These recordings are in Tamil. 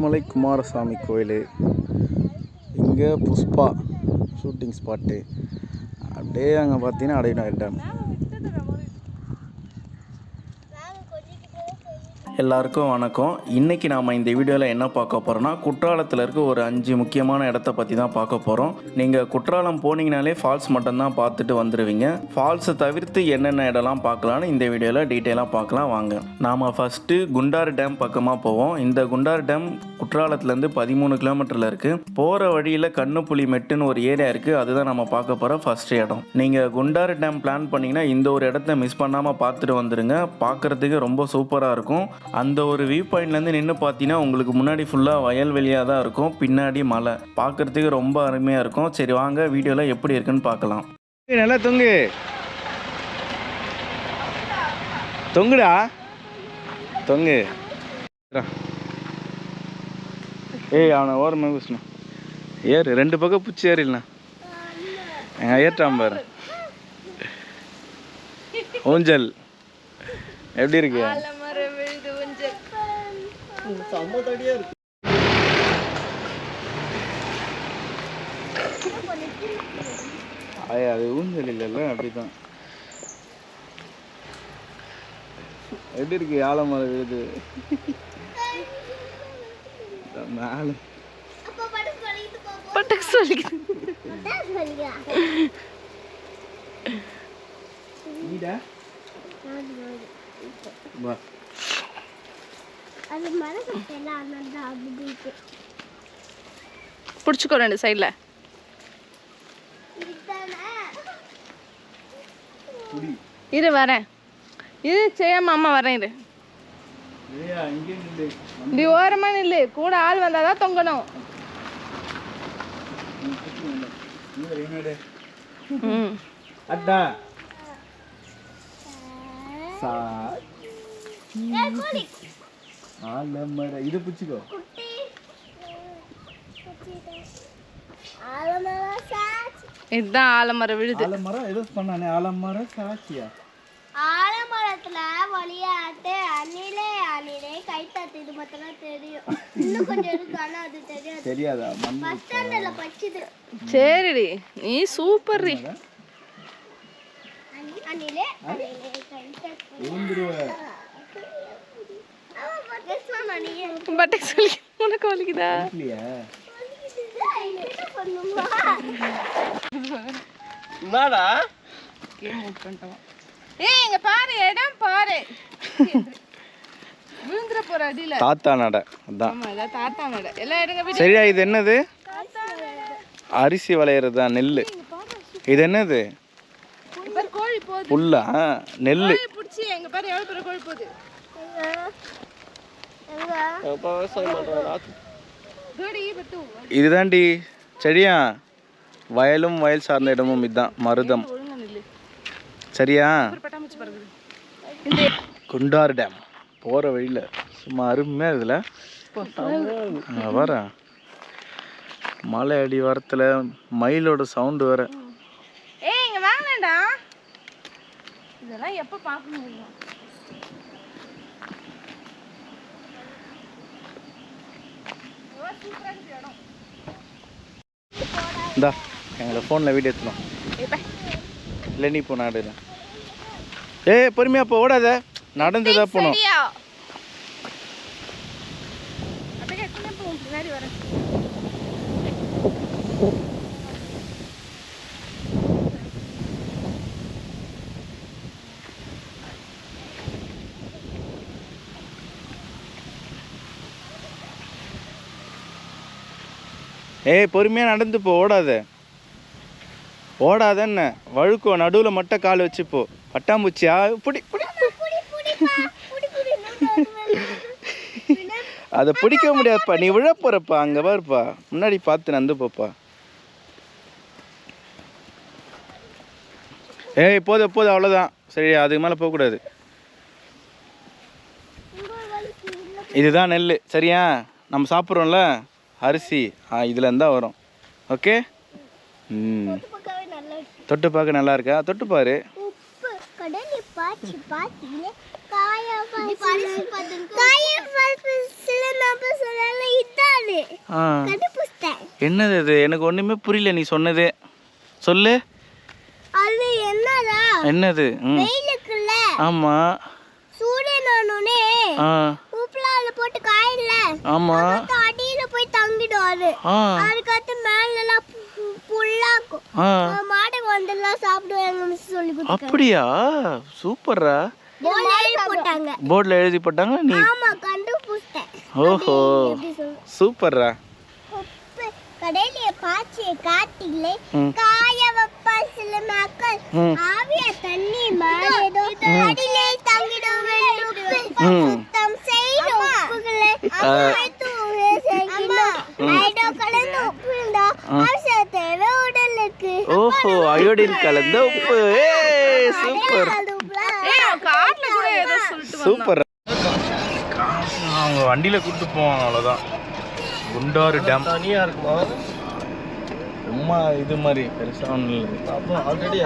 திருமலை குமாரசாமி கோயில். இங்கே புஷ்பா ஷூட்டிங் ஸ்பாட்டு அப்படியே அங்கே பார்த்தீங்கன்னா அடையநாயர் டேம் எல்லாருக்கும் வணக்கம். இன்றைக்கி நாம் இந்த வீடியோவில் என்ன பார்க்க போகிறோம்னா குற்றாலத்தில் இருக்க ஒரு அஞ்சு முக்கியமான இடத்த பற்றி தான் பார்க்க போகிறோம் நீங்கள் குற்றாலம் போனீங்கனாலே ஃபால்ஸ் மட்டும்தான் பார்த்துட்டு வந்துடுவீங்க ஃபால்ஸை தவிர்த்து என்னென்ன இடம்லாம் பார்க்கலான்னு இந்த வீடியோவில் டீட்டெயிலாக பார்க்கலாம். வாங்க. நாம் ஃபஸ்ட்டு குண்டாறு டேம் பக்கமாக போவோம். இந்த குண்டாறு டேம் குற்றாலத்துலேருந்து பதிமூணு கிலோமீட்டரில் இருக்குது போகிற வழியில் கண்ணுப்புலி மெட்டுன்னு ஒரு ஏரியா இருக்குது அதுதான் நம்ம பார்க்க போகிற ஃபர்ஸ்ட் இடம். நீங்கள் குண்டாறு டேம் பிளான் பண்ணிங்கன்னா இந்த ஒரு இடத்த மிஸ் பண்ணாமல் பார்த்துட்டு வந்துடுங்க பார்க்குறதுக்கு ரொம்ப சூப்பராக இருக்கும். அந்த ஒரு வியூ பாயிண்ட்லேருந்து நின்று பார்த்தீங்கன்னா உங்களுக்கு முன்னாடி ஃபுல்லாக வயல்வெளியாக தான் இருக்கும். பின்னாடி மலை. பார்க்குறதுக்கு ரொம்ப அருமையாக இருக்கும். சரி வாங்க வீடியோவில் எப்படி இருக்குன்னு பார்க்கலாம். நல்லா தொங்கு. தொங்குடா. தொங்கு. ஏய் அவனை ஓரமாக பேசணும் ஏறு. ரெண்டு பக்கம் பிடிச்சி ஏறிடலாம். ஏற்றான் பாரு. ஊஞ்சல். எப்படி இருக்கு ஐயா அது ஊஞ்சல் இல்லைல்ல அப்படிதான் எப்படி இருக்கு ஆலமரம் விழுது மேலே. பட்டக்கு சொல்லிக்கிறேன். நீடா வா. அது மரக்கட்டையில அண்ணன் அப்படின்ட்டு. பிடிச்சிக்கோ ரெண்டு சைடில் இரு வரேன். இது செய்யாம அம்மா வரேன் இரு. இப்படி ஓரமா நில்லு. கூட ஆள் வந்தாதான் தொங்கணும். அட்டா சா. ஆலமர இது பிடிச்சிக்கோ. ஆலமரம் இதுதான் ஆலமரம் விழுது. ஆலமரம் ஏதோ பண்ணானே ஆலமரம் சாட்சியா? ஆலமரத்துல வழியாட்டு அணிலே அணிலே கை தட்டு இது மட்டும் தான் தெரியும். இன்னும் கொஞ்சம் இருக்கு ஆனா அது தெரியாது. தெரியாதா? மண் பஸ் ஸ்டாண்ட்ல படிச்சுது சரிடி நீ சூப்பர் அணிலே அணிலே கை தட்டு சொல்லி உனக்கு வலிக்குதா? என்னடா? ஏய் இங்க பாரு இடம் பாரு. விழுந்துற போற அடியில. தாத்தா நட அதான். ஆமா இதான் தாத்தா மேட எல்லாம் எடுங்க வீடு சரியா இது என்னது? அரிசி விளையிறதா நெல் இது என்னது? கோழி போகுது. புல்லா? நெல் கோழி பிடிச்சி எங்க பாரு எவ்வளவு பெரிய கோழி போகுது. கோடி பத்து இதுதான்டி. சரியா? வயலும் வயல் சார்ந்த இடமும் இதுதான். மருதம். சரியா? குண்டாறு டேம் போகிற வழியில். சும்மா அருமையாக இதில் வர மலை அடி வரத்தில் மயிலோட சவுண்டு வர ஏய் இங்க வாங்கடா இதெல்லாம் எப்ப பார்க்க முடியும் இந்தா எங்களை ஃபோனில் வீடியோ பை. இல்லை நீ போ நாடு ஏய் பொறுமையா போ ஓடாத. நடந்து தான் போகணும் சரியா அப்படியே எத்தனை போ பின்னாடி வரேன் ஏய் பொறுமையாக நடந்து போ ஓடாத. ஓடாத என்ன? வழுக்கோ நடுவில் மட்டும் கால் வச்சு போ. பட்டாம்பூச்சியா? பிடி பிடி. அதை பிடிக்க முடியாதுப்பா. நீ விழ போறப்பா அங்கே பாருப்பா. முன்னாடி பார்த்து நடந்து போப்பா. ஏய் போதும் போதும் அவ்வளோதான் சரி அதுக்கு மேலே போகக்கூடாது. இதுதான் நெல் சரியா? நம்ம சாப்பிட்றோம்ல? அரிசி. ஆ இதில் இருந்தால் வரும். ஓகே ம். தொட்டு பார்க்க நல்லா இருக்கா? தொட்டு பாரு என்னது இது? எனக்கு ஒன்றுமே புரியல நீ சொன்னது. சொல்லு. அது என்னடா? என்னது? ம். வெயிலுக்குள்ள ஆமாம் சூரியன் ஆ. போட்டு காயில ஆமாம் அடியில போய் ஆ. அதுக்கடுத்து மேல எல்லாம் புல்லாக்கும். ஆ. மாடு வந்தெல்லாம் சாப்பிடுவாங்க மிஸ் சொல்லி கொடுத்தாங்க அப்படியா? சூப்பர்ரா. போர்டுல எழுதி போட்டாங்க. போர்டில் எழுதி போட்டாங்க நீ. ஆமா கண்டுபிடிச்சேன் ஓஹோ. எப்படி சொல்ல சூப்பர்ரா. உப்பு கடையில பாச்சியை காட்டிலே. காய வைப்பா சில மக்கள். ஆவிய தண்ணி மாறியதோ அடியிலே தங்கிடும். சுத்தம் செய்யும் ஓஹோ அயோடின் கலந்த உப்பு. ஏய் சூப்பர் சூப்பர். அவங்க வண்டியில் கூப்பிட்டு போவாங்க அவ்வளோதான் குண்டாறு டேம். தனியாக இருக்குமா? சும்மா இது மாதிரி பெருசாக ஒன்றும் இல்லை. அப்போ ஆல்ரெடி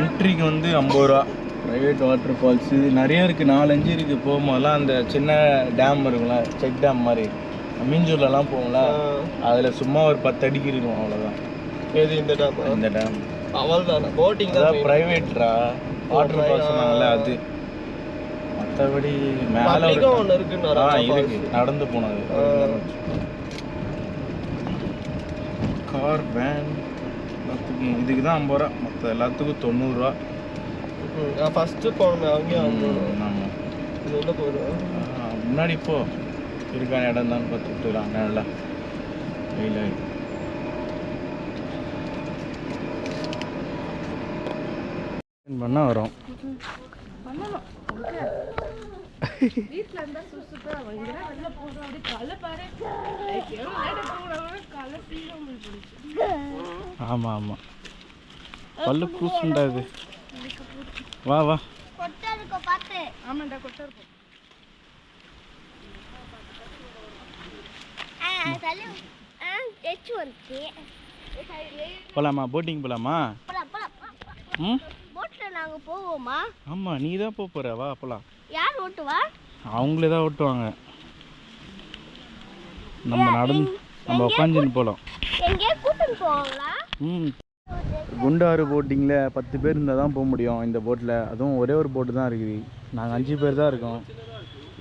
என்ட்ரிக்கு வந்து ஐம்பது ரூபா. ப்ரைவேட் வாட்டர் ஃபால்ஸு நிறைய இருக்குது நாலஞ்சு இருக்குது போகும்போதெல்லாம் அந்த சின்ன டேம் இருக்கும்ல செக் டேம் மாதிரி. மீஞ்சூர்லலாம் போகும்ல அதில் சும்மா ஒரு பத்து அடிக்கு இருக்கும் அவ்வளோதான் எது இந்த டேம் இந்த டேம் அவள் தானே போட்டிங் தான் ப்ரைவேட்ரா வாட்டர் ஃபால்ஸ் சொன்னாங்கல்ல அது. மற்றபடி மேலே ஒன்று இருக்குன்னு ஆ இருக்கு. நடந்து போனது. கார் வேன் எல்லாத்துக்கும் இதுக்கு தான் ஐம்பது ரூபா. மற்ற எல்லாத்துக்கும் தொண்ணூறுரூவா ஃபஸ்ட்டு போனோமே அங்கேயும் அவங்க ஆமாம் இது உள்ள போயிடுவேன் முன்னாடி போ. இருக்கான இடம் தான் பார்த்துட்டுலாம் நல்லா வெயில் ஆகி பண்ணால் வரும் ஆமாம் ஆமாம் பல்லு பூசுண்டா இது வா வா கொட்டை இருக்க பார்த்து ஆமாண்டா கொட்டை இருக்கும் போகலாமா போட்டிங் போலாம்? போலாம்? ம்? போட்ல நாங்க போவோமா? ஆமாம் நீ தான் போக போகிற வா போகலாம் யார் ஓட்டுவா? அவங்களே தான் ஓட்டுவாங்க. நம்ம நடந்து நம்ம உட்காந்துன்னு போகலாம் எங்கேயா கூட்டிட்டு போவாங்களா? ம். குண்டாறு போட்டிங்கில் பத்து பேர் இருந்தால் தான் போக முடியும் இந்த போட்டில் அதுவும் ஒரே ஒரு போட்டு தான் இருக்குது. நாங்கள் அஞ்சு பேர் தான் இருக்கோம்.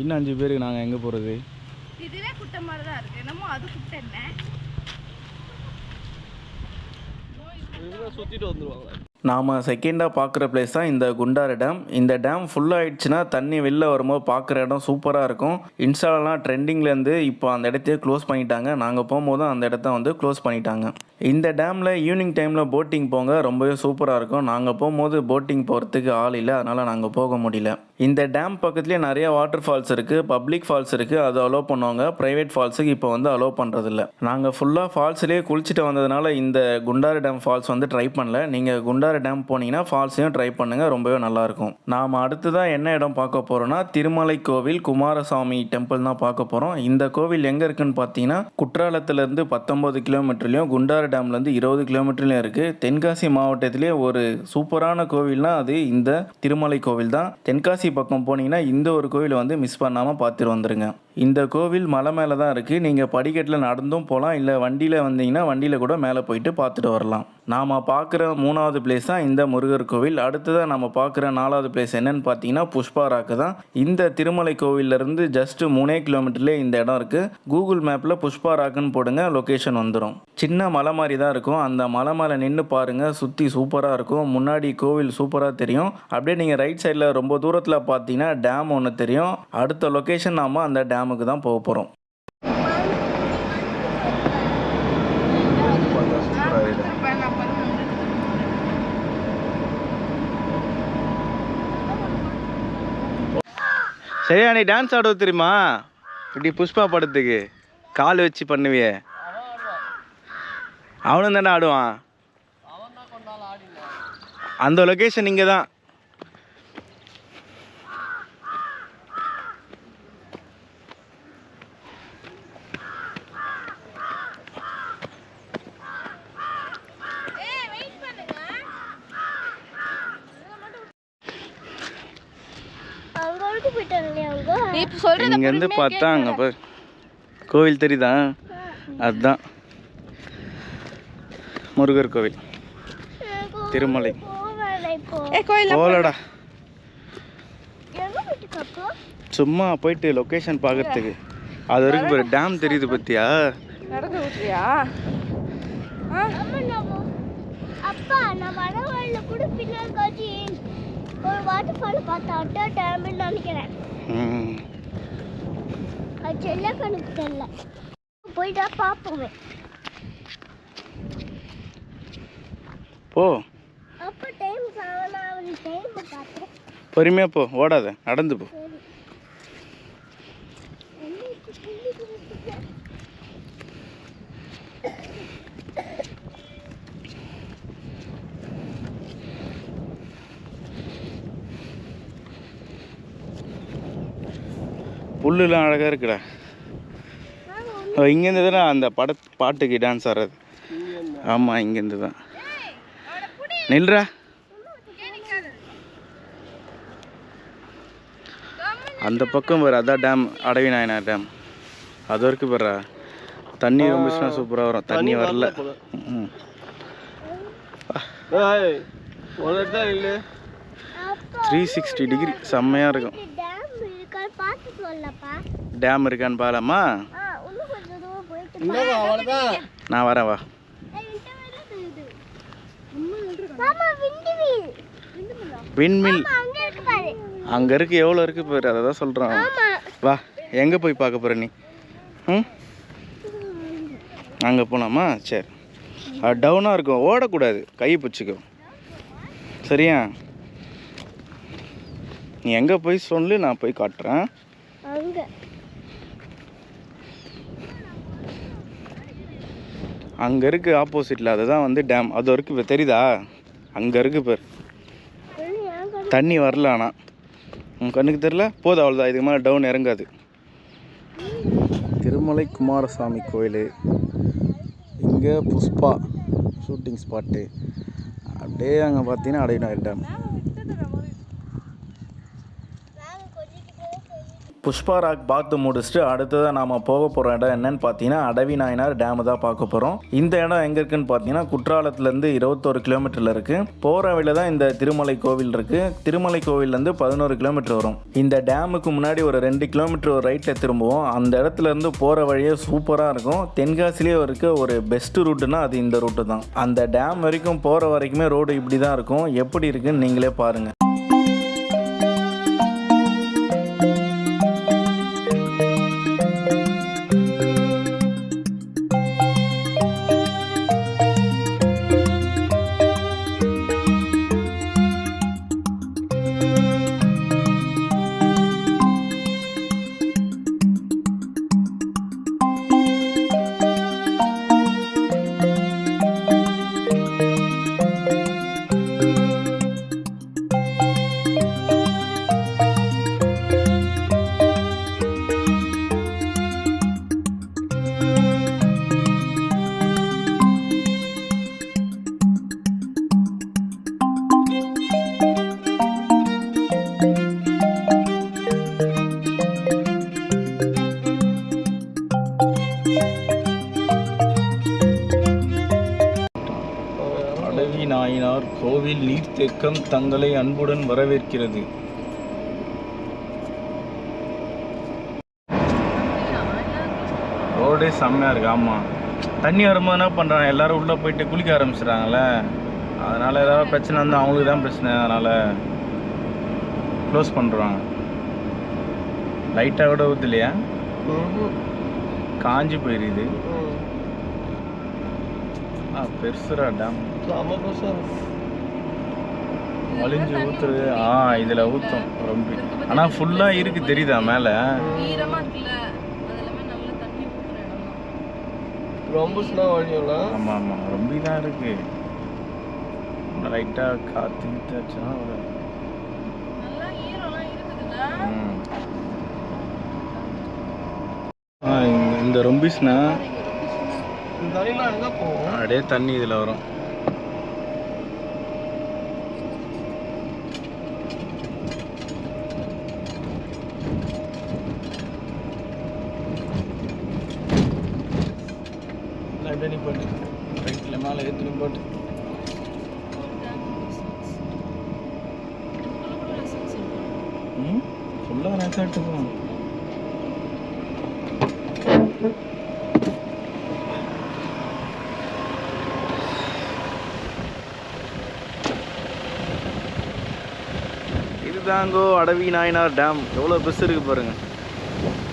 இன்னும் அஞ்சு பேருக்கு நாங்கள் எங்கே போகிறது இதுவே குட்டை மாதிரி தான் இருக்கு. என்னமோ அது குட்டை என்ன? சுற்றிட்டு வந்துடுவாங்க நாம் செகண்டாக பார்க்குற பிளேஸ் தான் இந்த குண்டாறு டேம் இந்த டேம் ஃபுல் ஆயிடுச்சுன்னா தண்ணி வெளில வரும்போது பார்க்குற இடம் சூப்பராக இருக்கும். இன்ஸ்டாலலாம் ட்ரெண்டிங்லேருந்து இப்போ அந்த இடத்தையே க்ளோஸ் பண்ணிட்டாங்க. நாங்கள் போகும்போது அந்த இடத்த வந்து க்ளோஸ் பண்ணிட்டாங்க. இந்த டேமில் ஈவினிங் டைமில் போட்டிங் போங்க ரொம்பவே சூப்பராக இருக்கும். நாங்கள் போகும்போது போட்டிங் போகிறதுக்கு ஆள் இல்லை அதனால் நாங்கள் போக முடியல. இந்த டேம் பக்கத்துலேயே நிறைய வாட்டர் ஃபால்ஸ் இருக்குது பப்ளிக் ஃபால்ஸ் இருக்குது அதை அலோவ் பண்ணுவாங்க. ப்ரைவேட் ஃபால்ஸுக்கு இப்போ வந்து அலோவ் பண்ணுறதில்ல நாங்கள் ஃபுல்லாக ஃபால்ஸ்லேயே குளிச்சுட்டு வந்ததுனால இந்த குண்டாறு டேம் ஃபால்ஸ் வந்து ட்ரை பண்ணல. நீங்கள் குண்டாறு டேம் போனீங்கன்னா ஃபால்ஸையும் ட்ரை பண்ணுங்கள் ரொம்பவே நல்லாயிருக்கும் நாம் அடுத்ததாக என்ன இடம் பார்க்க போகிறோன்னா திருமலை கோவில் குமாரசாமி டெம்பிள் தான் பார்க்க போகிறோம் இந்த கோவில் எங்கே இருக்குன்னு பார்த்தீங்கன்னா குற்றாலத்திலேருந்து பத்தொம்பது கிலோமீட்டர்லையும் குண்டாறு டேம்லேருந்து இருபது கிலோமீட்டர்லேயும் இருக்குது தென்காசி மாவட்டத்திலே ஒரு சூப்பரான கோவில்னா அது இந்த திருமலை கோவில் தான். தென்காசி பக்கம் போனீங்கன்னா இந்த ஒரு கோவிலை வந்து மிஸ் பண்ணாமல் பார்த்துட்டு வந்துருங்க. இந்த கோவில் மலை மேலே தான் இருக்குது நீங்கள் படிக்கட்டில் நடந்தும் போகலாம் இல்லை வண்டியில் வந்தீங்கன்னா வண்டியில் கூட மேலே போயிட்டு பார்த்துட்டு வரலாம். நாம் பார்க்குற மூணாவது பிளேஸ் தான் இந்த முருகர் கோவில். அடுத்ததாக நம்ம பார்க்குற நாலாவது பிளேஸ் என்னன்னு பார்த்தீங்கன்னா புஷ்பாராக்கு தான். இந்த திருமலை கோவில்லேருந்து ஜஸ்ட் மூணே கிலோமீட்டர்லேயே இந்த இடம் இருக்குது கூகுள் மேப்பில் புஷ்பாராக்குன்னு போடுங்க லொக்கேஷன் வந்துடும் சின்ன மலை மாதிரி தான் இருக்கும். அந்த மலை மேலே நின்று பாருங்கள் சுற்றி சூப்பராக இருக்கும். முன்னாடி கோவில் சூப்பராக தெரியும். அப்படியே நீங்கள் ரைட் சைடில் ரொம்ப தூரத்தில் பார்த்தீங்கன்னா டேம் ஒன்று தெரியும். அடுத்த லொக்கேஷன் நாம் அந்த டேமுக்கு தான் போக போகிறோம் சரியா நீ டான்ஸ் ஆடுவது தெரியுமா? இப்படி புஷ்பா படத்துக்கு கால் வச்சு பண்ணுவியே. அவனும் தானே ஆடுவான். அந்த லொக்கேஷன் இங்கே தான் கூட்டு போயிட்டாங்களே அவங்க நீ இப்ப சொல்றத இங்கேருந்து பார்த்தா அங்கே பாரு. கோவில் தெரியுதா? அதுதான். முருகர் கோவில். திருமலை. போலடா. சும்மா போயிட்டு லொக்கேஷன் பார்க்கறதுக்கு. அது வரைக்கும் பாரு டேம் தெரியுது பத்தியா? நடந்து அப்பா நான் கூட பின்னாடி ஒரு வாட்டர் ஃபால் பார்த்தா டேம்னு நினைக்கிறேன். செல்ல கணக்கு தெரியல. போயிட்டா பார்ப்போமே. போ. அப்போ டைம் செவன் ஆகுது. டைம் பார்த்துறேன் பொறுமையா போ. ஓடாத. நடந்து போ. புல்லுலாம் அழகா இருக்குடா. இங்கேருந்து தானே அந்த பட பாட்டுக்கு டான்ஸ் ஆடுறது. ஆமாம் இங்கேருந்து தான் நில்றா. அந்த பக்கம் பாரு அதான் டேம் அடவி நாயனார் டேம் அது வரைக்கும் பாரு தண்ணி ரொம்ப சூப்பராக வரும். தண்ணி வரல த்ரீ சிக்ஸ்டி டிகிரி செம்மையாக இருக்கும் டேம் இருக்கா பார்த்து சொல்லப்பா டேம் இருக்கான்னு பாலாமா? நான் வரேன் வா. விண்மில் அங்க இருக்கு பாரு. அங்கே இருக்கு எவ்வளோ இருக்கு பாரு அதை தான் சொல்கிறான் வா எங்கே போய் பார்க்க போகிற நீ? ம்? அங்கே போனாமா சரி. அது டவுனாக இருக்கும். ஓடக்கூடாது. கையை பிடிச்சிக்கோ சரியா? நீ எங்கே போய் சொல்லு நான் போய் காட்டுறேன். அங்க அங்கே இருக்கு ஆப்போசிட்டில் அதுதான் வந்து டேம் அது வரைக்கும் இப்போ. தெரியுதா? அங்கே இருக்கு பாரு. தண்ணி வரல ஆனால் உன் கண்ணுக்கு தெரியல? போதும் அவ்வளோதான் இதுக்கு மேலே டவுன் இறங்காது. திருமலை குமாரசாமி கோயில். இங்கே புஷ்பா ஷூட்டிங் ஸ்பாட்டு அப்படியே அங்கே பார்த்தீங்கன்னா அடையினார் டேம் புஷ்பா ராக் பார்த்து முடிச்சுட்டு அடுத்ததாக நாம் போக போகிற இடம் என்னன்னு பார்த்தீங்கன்னா அடவி நாயனார் டேமு தான் பார்க்க போகிறோம் இந்த இடம் எங்கே இருக்குன்னு பார்த்தீங்கன்னா குற்றாலத்துலேருந்து இருபத்தோரு கிலோமீட்டரில் இருக்குது போகிற வழியில தான் இந்த திருமலை கோவில் இருக்குது திருமலை கோவிலேருந்து பதினோரு கிலோமீட்டர் வரும். இந்த டேமுக்கு முன்னாடி ஒரு ரெண்டு கிலோமீட்டர் ஒரு ரைட்டில் திரும்புவோம். அந்த இடத்துலேருந்து போகிற வழியே சூப்பராக இருக்கும். தென்காசிலேயே இருக்க ஒரு பெஸ்ட் ரூட்டுனா அது இந்த ரூட்டு தான். அந்த டேம் வரைக்கும் போகிற வரைக்குமே ரோடு இப்படி தான் இருக்கும். எப்படி இருக்குன்னு நீங்களே பாருங்கள் நீர்த்தேக்கம் தங்களை அன்புடன் வரவேற்கிறது. ரோடே செம்மையாக இருக்கு ஆமாம் தண்ணி வரும்போது என்ன பண்ணுறாங்க எல்லாரும் உள்ளே போயிட்டு குளிக்க ஆரம்பிச்சிடுறாங்கல்ல அதனால் ஏதாவது பிரச்சனை வந்து அவங்களுக்கு தான் பிரச்சனை அதனால் க்ளோஸ் பண்ணுறாங்க லைட்டாக கூட ஊற்று இல்லையா? காஞ்சி போயிருது. ஆ பெருசுரா டேம். வலிஞ்சு ஊத்துறது. ஆ இதில் ஊற்றும் ரொம்ப. ஆனால் ஃபுல்லாக இருக்கு தெரியுதா மேலே? தண்ணி ரொம்ப ஸ்லோ வழியும்ல? ஆமாம் ஆமாம் ரொம்ப தான் இருக்கு. லைட்டாக காற்று கீத்தாச்சுன்னா ஒரு இந்த- இந்த ரொம்பிஸ்னா இந்த தண்ணிலாம் எங்கே தண்ணி போட்டு. ரைட்டில் மேலே வரும் போட்டு. ம்? ஃபுல்லாக ரெசார்ட்டு தான் இதுதாங்கோ அடவி நாயனார் டேம் எவ்வளோ பெருசு இருக்குது பாருங்க.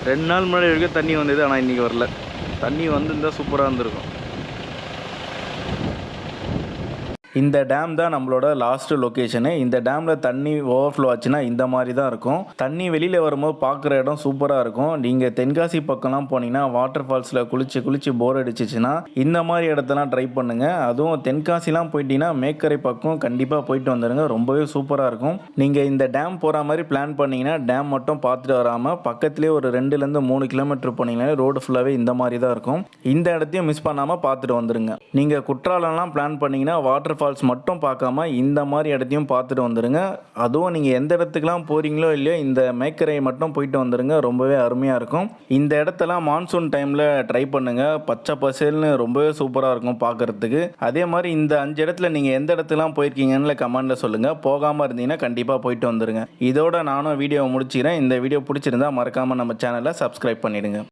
ரெண்டு நாள் முன்னாடி வரைக்கும் தண்ணி வந்தது ஆனால் இன்றைக்கி வரல. தண்ணி வந்து இருந்தால் சூப்பராக இருந்திருக்கும். இந்த டேம் தான் நம்மளோட லாஸ்ட் லொக்கேஷனு இந்த டேமில் தண்ணி ஓவர்ஃப்ளோ ஆச்சுன்னா இந்த மாதிரி தான் இருக்கும். தண்ணி வெளியில் வரும்போது பார்க்குற இடம் சூப்பராக இருக்கும். நீங்கள் தென்காசி பக்கம்லாம் போனீங்கன்னா வாட்டர் ஃபால்ஸில் குளிச்சு குளிச்சு போர் அடிச்சிச்சுன்னா இந்த மாதிரி இடத்தெல்லாம் ட்ரை பண்ணுங்கள் அதுவும் தென்காசிலாம் போயிட்டீங்கன்னா மேக்கரை பக்கம் கண்டிப்பாக போயிட்டு வந்துடுங்க ரொம்பவே சூப்பராக இருக்கும். நீங்கள் இந்த டேம் போகிற மாதிரி பிளான் பண்ணீங்கன்னா டேம் மட்டும் பார்த்துட்டு வராமல் பக்கத்துலேயே ஒரு ரெண்டுலேருந்து மூணு கிலோமீட்டர் போனீங்கன்னா ரோடு ஃபுல்லாகவே இந்த மாதிரி தான் இருக்கும். இந்த இடத்தையும் மிஸ் பண்ணாமல் பார்த்துட்டு வந்துடுங்க நீங்கள் குற்றாலம்லாம் பிளான் பண்ணிங்கன்னா வாட்டர் ஃபால்ஸ் மட்டும் பார்க்காம இந்த மாதிரி இடத்தையும் பார்த்துட்டு வந்துடுங்க அதுவும் நீங்கள் எந்த இடத்துக்குலாம் போகிறீங்களோ இல்லையோ இந்த மேக்கரை மட்டும் போயிட்டு வந்துடுங்க ரொம்பவே அருமையாக இருக்கும். இந்த இடத்தெல்லாம் மான்சூன் டைமில் ட்ரை பண்ணுங்கள் பச்சை பசேல்னு ரொம்பவே சூப்பராக இருக்கும் பார்க்குறதுக்கு. அதே மாதிரி இந்த அஞ்சு இடத்துல நீங்கள் எந்த இடத்துலாம் போயிருக்கீங்கன்னு கமெண்டில் சொல்லுங்கள் போகாமல் இருந்தீங்கன்னா கண்டிப்பாக போயிட்டு வந்துடுங்க இதோட நானும் வீடியோவை முடிச்சிக்கிறேன். இந்த வீடியோ பிடிச்சிருந்தா மறக்காமல் நம்ம சேனலை சப்ஸ்கிரைப் பண்ணிவிடுங்க